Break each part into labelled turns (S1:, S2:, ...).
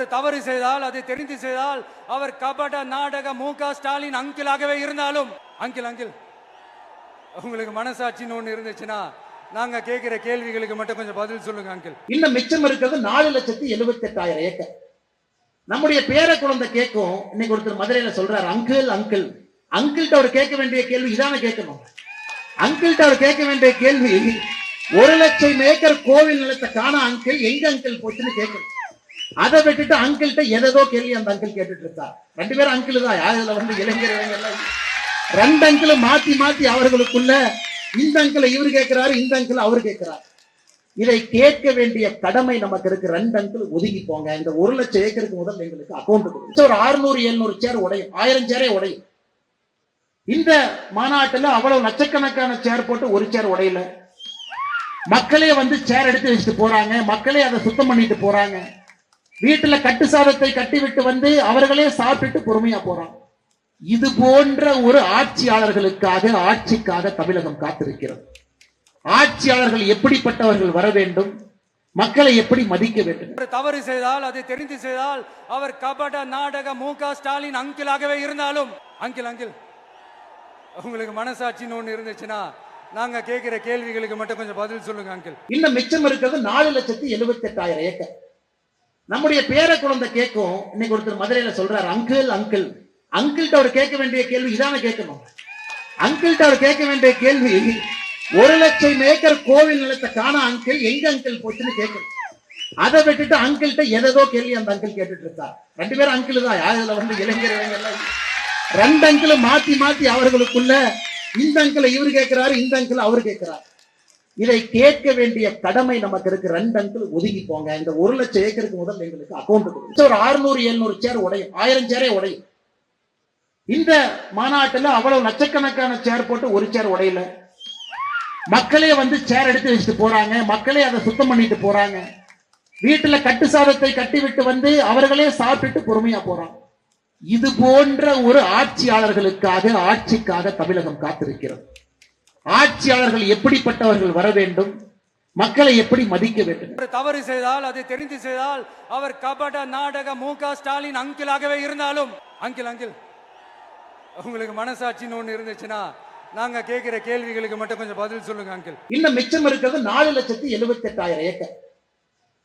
S1: ஒரு தவறு செய்தால் அதை தெரிந்து செய்தால் அவர் கபட நாடக மு க ஸ்டாலின் அங்கிளாகவே இருந்தாலும் அங்கிள் அங்கிள் உங்களுக்கு மனசாட்சின்னு ஒண்ணு இருந்துச்சுன்னா நாங்க கேட்கிற கேள்விகளுக்கு மட்டும் கொஞ்சம் பதில் சொல்லுங்க அங்கிள்.
S2: இன்னும் மிச்சம் இருக்கிறது நாலு லட்சத்தி எழுபத்தி எட்டாயிரம் ஏக்கர். நம்முடைய பேர குழந்தை கேட்கும். இன்னைக்கு ஒருத்தர் மதுரையில சொல்றாரு அங்கிள் அங்கிள். அங்கிள்கிட்ட அவர் கேட்க வேண்டிய கேள்வி இதான கேட்கணும். அங்கிள்கிட்ட அவர் கேட்க வேண்டிய கேள்வி ஒரு லட்சம் ஏக்கர் கோவில் நிலத்தை காண அங்கிள்? எங்க அங்கிள் போச்சுன்னு கேட்கணும். அதை விட்டுட்டு அங்கிள்கிட்ட எதோ கேள்வி அந்த அங்கிள் கேட்டுட்டு இருக்கா ரெண்டு பேரும் அங்கிள் தான். யார் இதுல வந்து இளைஞர் இளைஞர்லாம் ரெண்டு அங்கிளை மாத்தி மாத்தி அவர்களுக்குள்ள இந்த அங்கிளை இவர் கேட்கிறாரு இந்த அங்கிள் அவர் கேட்கிறார். இதை கேட்க வேண்டிய கடமை நமக்கு இருக்கு. ரெண்டு அங்கிள் ஒதுங்கி போங்க. இந்த ஒரு லட்சம் ஏக்கருக்கு முதல் எங்களுக்கு அக்கௌண்ட் ஒரு அறுநூறு எழுநூறு சேர் உடையும். ஆயிரம் சேரே உடையும். இந்த மாநாட்டுல அவ்வளவு லட்சக்கணக்கான சேர் போட்டு ஒரு சேர் உடையல. மக்களே வந்து சேர் எடுத்து வச்சுட்டு போறாங்க. மக்களே அதை சுத்தம் பண்ணிட்டு போறாங்க. வீட்டுல கட்டு சாதத்தை கட்டி விட்டு வந்து அவர்களே சாப்பிட்டுட்டு பொறுமையா போறாங்க இது போன்ற ஒரு ஆட்சியாளர்களுக்காக ஆட்சிக்காக தமிழகம் காத்திருக்கிறது. ஆட்சியாளர்கள் எப்படிப்பட்டவர்கள் வர வேண்டும்? மக்களை எப்படி மதிக்க வேண்டும்?
S1: தவறு செய்தால் அதை தெரிந்து செய்தால் அவர் கபட நாடக மு க ஸ்டாலின் அங்கிளாகவே இருந்தாலும் அங்கிள் அங்கிள் உங்களுக்கு மனசாட்சின்னு ஒண்ணு இருந்துச்சுன்னா நாங்க கேட்கிற கேள்விகளுக்கு மட்டும் கொஞ்சம் பதில் சொல்லுங்க அங்கிள்.
S2: இன்னும் மிச்சம் இருக்கிறது நாலு லட்சத்தி எழுபத்தி எட்டாயிரம் ஏக்கர். நம்முடைய பேர குழந்தை கேட்கும் இன்னைக்கு ஒருத்தர் மதுரையில சொல்றாரு அங்கிள் அங்கிள். அங்கிள்கிட்ட அவர் கேட்க வேண்டிய கேள்வி இதான கேட்கணும். அங்கிள்கிட்ட அவர் கேட்க வேண்டிய கேள்வி ஒரு லட்சம் ஏக்கர் கோவில் நிலத்தை காண அங்கிள்? எங்க அங்கிள் போச்சுன்னு கேட்கணும். அதை விட்டுட்டு அங்கிள்கிட்ட எதோ கேள்வி அந்த அங்கிள் கேட்டுட்டு இருக்கா ரெண்டு பேரும் அங்கிள் தான். யார் இதுல வந்து இளைஞர் இளைஞர்லாம் ரெண்டு அங்கிள் மாத்தி மாத்தி அவர்களுக்குள்ள இந்த அங்கிள் இவர் கேட்கிறாரு இந்த அங்கிள் அவர் கேட்கிறார். இதை கேட்க வேண்டிய கடமை நமக்கு இருக்கு. ரெண்டு அங்கிள் ஒதுங்கி போங்க. இந்த ஒரு லட்சம் ஏக்கருக்கு முதல் எங்களுக்கு அக்கௌண்ட் ஒரு அறுநூறு எழுநூறு சேர் உடையும். ஆயிரம் சேரே உடையும். இந்த மாநாட்டுல அவ்வளவு லட்சக்கணக்கான சேர் போட்டு ஒரு சேர் உடையல. மக்களே வந்து சேர் எடுத்து வச்சுட்டு போறாங்க. மக்களே அதை சுத்தம் பண்ணிட்டு போறாங்க. வீட்டுல கட்டு சாதத்தை கட்டி விட்டு வந்து அவர்களே சாப்பிட்டுட்டு பொறுமையா போறாங்க. இது போன்ற ஒரு ஆட்சியாளர்களுக்காக ஆட்சிக்காக தமிழகம் காத்திருக்கிறது. ஆட்சியாளர்கள் எப்படிப்பட்டவர்கள் வர வேண்டும்? மக்களை எப்படி மதிக்க வேண்டும்?
S1: தவறு செய்தால் அதை தெரிந்து செய்தால் அவர் கபட நாடக மு க ஸ்டாலின் அங்கிளாகவே இருந்தாலும் அங்கிள் அங்கிள் உங்களுக்கு மனசாட்சின்னு ஒண்ணு இருந்துச்சுன்னா நாங்க கேட்கிற கேள்விகளுக்கு மட்டும் கொஞ்சம் பதில் சொல்லுங்க அங்கிள்.
S2: இன்னும் மிச்சம் இருக்கிறது நாலு லட்சத்தி எழுபத்தி எட்டாயிரம் ஏக்கர்.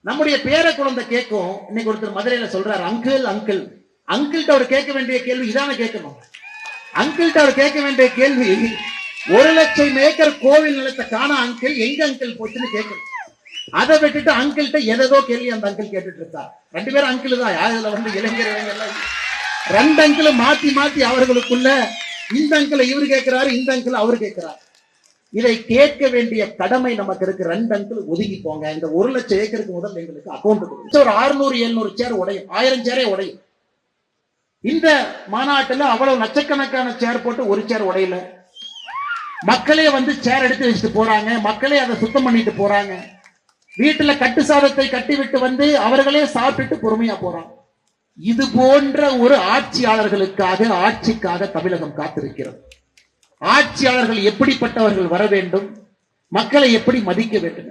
S2: நம்முடைய பேர குழந்தை கேட்கும். இன்னைக்கு ஒருத்தர் மதுரையில சொல்றாரு அங்கிள் அங்கிள். அங்கிள்கிட்ட அவர் கேட்க வேண்டிய கேள்வி இதான கேட்கணும். அங்கிள்கிட்ட அவர் கேட்க வேண்டிய கேள்வி ஒரு லட்சம் ஏக்கர் கோவில் நிலத்தை காண அங்கிள் எங்க அங்கிள் போச்சுன்னு கேட்கணும். அதை விட்டுட்டு அங்கிள்கிட்ட எதோ கேள்வி அந்த அங்கிள் கேட்டுட்டு இருக்கா ரெண்டு பேரும் அங்கிள் தான். யார் இதுல வந்து இளைஞர் இளைஞர்லாம் இல்ல. ரெண்டு அங்கிள் மாத்தி மாத்தி அவர்களுக்குள்ள இந்த அங்கிளை இவர் கேட்கிறாரு இந்த அங்கிள் அவர் கேட்கிறார். இதை கேட்க வேண்டிய கடமை நமக்கு இருக்கு. ரெண்டு அங்கிள் ஒதுங்கி போங்க. இந்த ஒரு லட்சம் ஏக்கருக்கு முதல் எங்களுக்கு அக்கௌண்ட் ஒரு அறுநூறு எழுநூறு சேர் உடையும். ஆயிரம் சேரே உடையும். இந்த மாநாட்டுல அவ்வளவு லட்சக்கணக்கான சேர் போட்டு ஒரு சேர் உடையல. மக்களே வந்து சேர் எடுத்து வச்சுட்டு போறாங்க. மக்களே அதை சுத்தம் பண்ணிட்டு போறாங்க. வீட்டுல கட்டு சாதத்தை கட்டி விட்டு வந்து அவர்களே சாப்பிட்டுட்டு பொறுமையா போறாங்க. இது போன்ற ஒரு ஆட்சியாளர்களுக்காக ஆட்சிக்காக தமிழகம் காத்திருக்கிறது. ஆட்சியாளர்கள் எப்படிப்பட்டவர்கள் வர வேண்டும்? மக்களை எப்படி மதிக்க வேண்டும்?